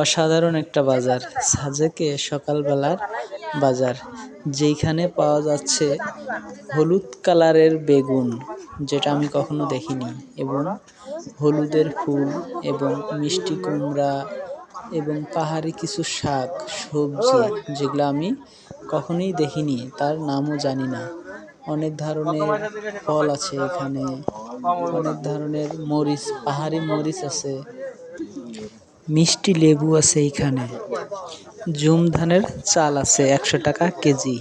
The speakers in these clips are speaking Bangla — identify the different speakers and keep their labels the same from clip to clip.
Speaker 1: অসাধারণ একটা বাজার, সাজেকে সকালবেলার বাজার, যেইখানে পাওয়া যাচ্ছে হলুদ কালারের বেগুন, যেটা আমি কখনো দেখিনি, এবং হলুদের ফুল, এবং মিষ্টি কুমড়া, এবং পাহাড়ি কিছু শাক, সবজি, যেগুলো আমি কখনোই দেখিনি, তার নামও জানি না। অনেক ধরনের ফল আছে এখানে, অনেক ধরনের মরিচ, পাহাড়ি মরিচ আছে মিষ্টি লেবু আছে এইখানে। জুম ধানের চাল আছে একশো টাকা কেজি।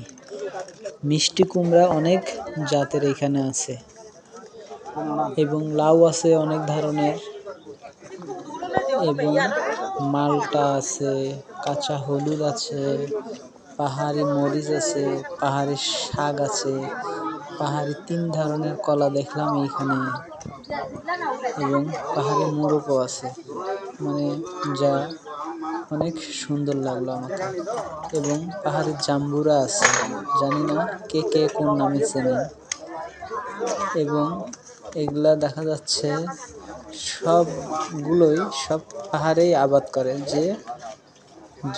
Speaker 1: মিষ্টি কুমড়া অনেক জাতের এখানে আছে। এবং লাউ আছে অনেক ধরনের। এবং মালটা আছে, কাঁচা হলুদ আছে, পাহাড়ি মরিচ আছে, পাহাড়ি শাক আছে। পাহাড়ি তিন ধরনের কলা দেখলাম এইখানে। এবং পাহাড়ে মোরগও আছে। মানে যা অনেক সুন্দর লাগল আমাকে। এবং পাহাড়ি জাম্বুরা আছে। জানি না কে কে কোন নামে চেনেন এবং এগুলা দেখা যাচ্ছে সবগুলোই সব পাহাড়েই আবাদ করে যে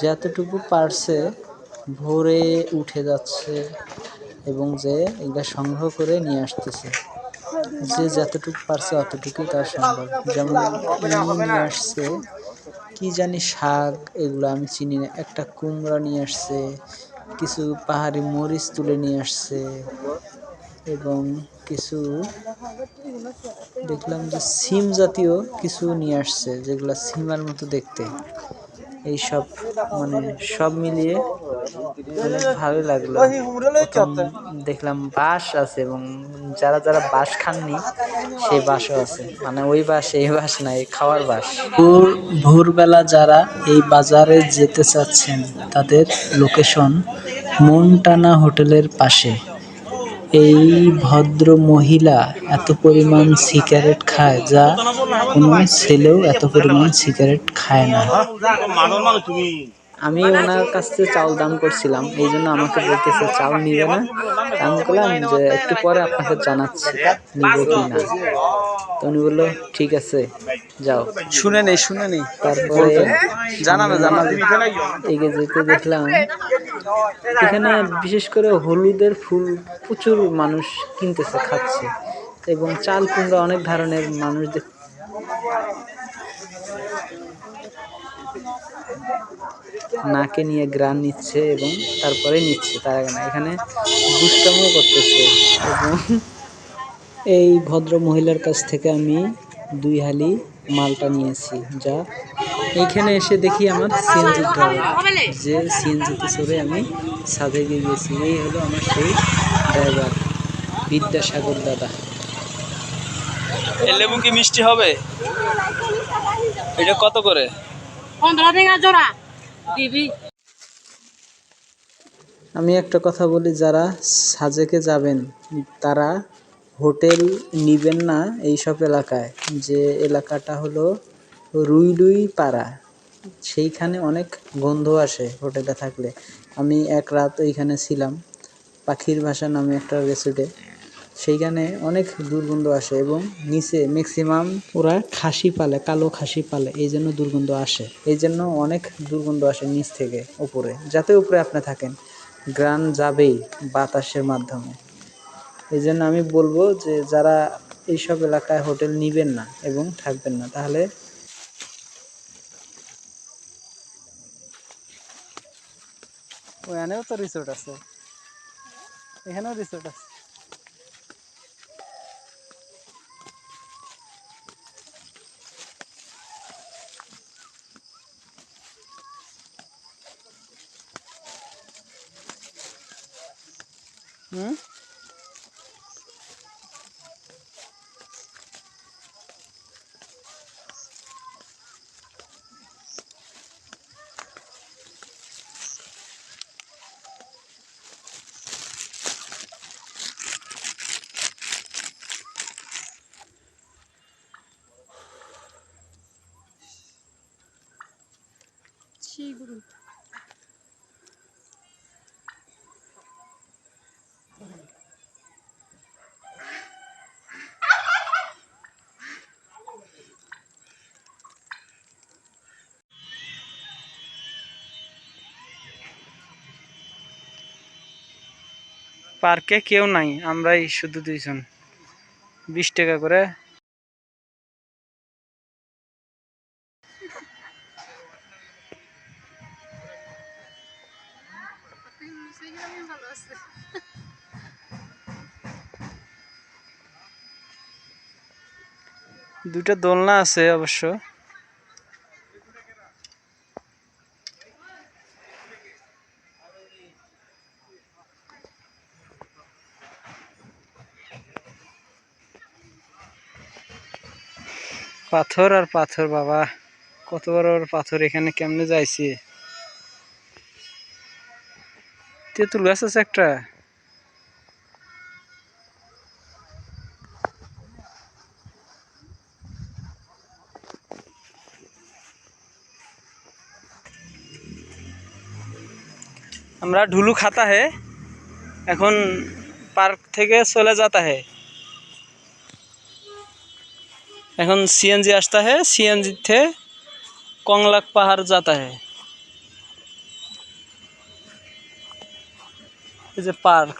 Speaker 1: যতটুকু পারছে ভোরে উঠে যাচ্ছে। এবং যে এগুলা সংগ্রহ করে নিয়ে আসতেছে। যে যতটুকু পারছে অতটুকুই তার সম্ভব। যেমন নিয়ে আসছে, কি জানি শাক, এগুলো আমি চিনি না। একটা কুমড়া নিয়ে আসছে, কিছু পাহাড়ি মরিচ তুলে নিয়ে আসছে এবং কিছু দেখলাম যে সিম জাতীয় কিছু নিয়ে আসছে, যেগুলো সিমার মতো দেখতে। এই সব মানে সব মিলিয়ে অনেক ভালো লাগল। দেখলাম বাঁশ আছে এবং যারা যারা বাস খাননি সেই বাসও আছে। মানে ওই বাঁশ এই বাস না এই খাওয়ার বাস। ভোর ভোরবেলা যারা এই বাজারে যেতে চাচ্ছেন তাদের লোকেশন মনটানা হোটেলের পাশে। এই ভদ্র মহিলা এত পরিমাণ সিগারেট খায় যা কোনো ছেলেও এত পরিমাণ সিগারেট খায় না। আমি ওনার কাছ থেকে চাউল দাম করছিলাম এই জন্য আমাকে বলতেছে চাউল নিবে না? আমি বললাম যে একটু পরে আপনাকে জানাচ্ছি নিবে কি না? তো উনি বলল ঠিক আছে যাও।
Speaker 2: শুনে নেই শুনে নেই।
Speaker 1: তারপরে
Speaker 2: জানাবে জানাবে
Speaker 1: এগিয়ে যেতে দেখলাম এখানে বিশেষ করে হলুদের ফুল প্রচুর মানুষ কিনতেছে, খাচ্ছে এবং চাল কুমড়া অনেক ধরনের মানুষ নাকে নিয়ে গ্রান নিচ্ছে এবং তারপরে নিচ্ছে, তার আগে না, এখানে দুষ্টামও করতেছে এবং এই ভদ্র মহিলার কাছ থেকে আমি দুই হালি মালটা নিয়েছি যা এইখানে এসে দেখি আমার সিএনজি ড্রাইভার যে সিএনজিতে চড়ে আমি সাজেকে গেছি। এই হলো আমার সেই ড্রাইভার বিদ্যাসাগর দাদা।
Speaker 2: লেবু কি মিষ্টি হবে? এটা কত করে?
Speaker 3: জোড়া। দিবি।
Speaker 1: আমি একটা কথা বলি যারা সাজেকে যাবেন তারা হোটেল নিবেন না এইসব এলাকায়। যে এলাকাটা হলো রুইলুই পাড়া সেইখানে অনেক গন্ধ আসে হোটেলে থাকলে। আমি এক রাত ওইখানে ছিলাম, পাখির ভাষা নামে একটা রেসোর্টে সেইখানে অনেক দুর্গন্ধ আসে এবং নিচে ম্যাক্সিমাম ওরা খাসি পালে, কালো খাসি পালে, এই জন্য দুর্গন্ধ আসে। এই জন্য অনেক দুর্গন্ধ আসে নিচ থেকে উপরে, যাতে উপরে আপনি থাকেন। গ্রান যাবেই বাতাসের মাধ্যমে। এই জন্য আমি বলব যে যারা এইসব এলাকায় হোটেল নিবেন না এবং থাকবেন না, তাহলে ওখানেও তো রিসোর্ট আছে। এখানেও রিসোর্ট আছে। হুম? সেই পার্কে কেউ নাই আমরাই শুধু দুইজন। বিশ টাকা করে দুটো দোলনা আছে অবশ্য। পাথর আর পাথর, বাবা। কত বড় বড় পাথর, এখানে কেমনে যাইছি? তেঁতুল গাছ আছে একটা। আমরা ঢুলু খাতা হে, এখন পার্ক থেকে চলে जाता হে। এখন সিএনজি আসता হে সিএনজি থে কংলাক পাহাড় जाता হে। এই যে পার্ক।